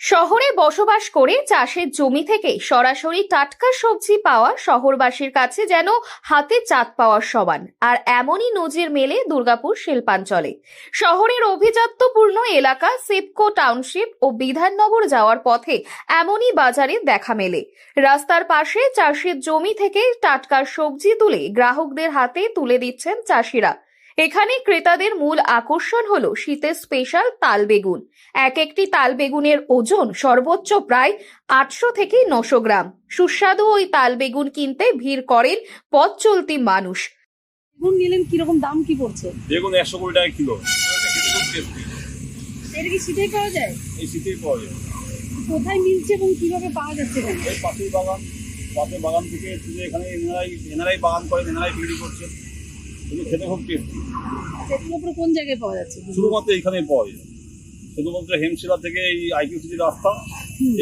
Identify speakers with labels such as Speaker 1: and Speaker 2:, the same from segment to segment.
Speaker 1: শহরে বসবাস করে চাষের জমি থেকে সরাসরি টাটকা সবজি পাওয়া শহরবাসীর কাছে যেন হাতে চাঁদ পাওয়ার সমান। আর এমনই নজির মেলে দুর্গাপুর শিল্পাঞ্চলে। শহরের অভিজাত্যপূর্ণ এলাকা সিপকো টাউনশিপ ও বিধাননগর যাওয়ার পথে এমনই বাজারে দেখা মেলে। রাস্তার পাশে চাষের জমি থেকে টাটকা সবজি তুলে গ্রাহকদের হাতে তুলে দিচ্ছেন চাষিরা। এখানে ক্রেতাদের মূল আকর্ষণ হল শীতের স্পেশাল তাল বেগুন। এক একটি তাল বেগুনের ওজন সর্বোচ্চ প্রায় আটশো থেকে নশো গ্রাম। সুস্বাদু ওই তাল বেগুন কিনতে ভিড় করেন পথ চলতি মানুষ।
Speaker 2: বেগুন নিলেন কীরকম দাম কি পড়ছে?
Speaker 3: বেগুন একশো কুড়ি টাকা কিলো।
Speaker 2: এটা কি শীতেই পাওয়া যায়?
Speaker 3: এই শীতেই পাওয়া যায়।
Speaker 2: কোথায় মিলছে এবং কীভাবে পাওয়া যাচ্ছে এখানে
Speaker 3: পাশের বাগান পাশের বাগান থেকে এখানে এনারাই এনারাই বাগান করেন এনারাই বিক্রি করছেন কিন্তু খেতে খুব টেস্টি
Speaker 2: সেগুলো উপরে কোন জায়গায় পাওয়া যাচ্ছে?
Speaker 3: শুধুমাত্র পাওয়া যায়। শুধুমাত্র হেমশিলা থেকে এই আইকিউসিটি রাস্তা।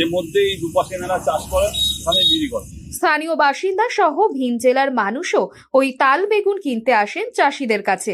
Speaker 3: এর মধ্যে এই দুপাশে এনারা চাষ করেন এখানে বিক্রি করেন
Speaker 1: স্থানীয় বাসিন্দা সহ ভিন জেলার মানুষও ওই তাল বেগুন কিনতে আসেন চাষিদের কাছে।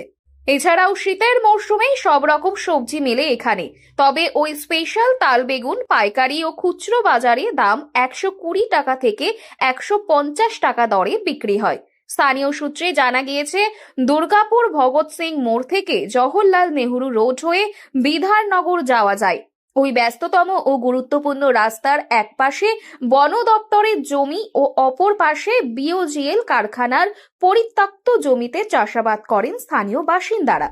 Speaker 1: এছাড়াও শীতের মরশুমে সব রকম সবজি মেলে এখানে। তবে ওই স্পেশাল তাল বেগুন পাইকারি ও খুচরো বাজারে দাম একশো কুড়ি টাকা থেকে একশো পঞ্চাশ টাকা দরে বিক্রি হয়। স্থানীয় সূত্রে জানা গিয়েছে, দুর্গাপুর ভগৎ সিং মোড় থেকে জওহরলাল নেহরু রোড হয়ে বিধাননগর যাওয়া যায়। ওই ব্যস্ততম ও গুরুত্বপূর্ণ রাস্তার এক পাশে বন দপ্তরের জমি ও অপর পাশে বিওজিএল কারখানার পরিত্যক্ত জমিতে চাষাবাদ করেন স্থানীয় বাসিন্দারা।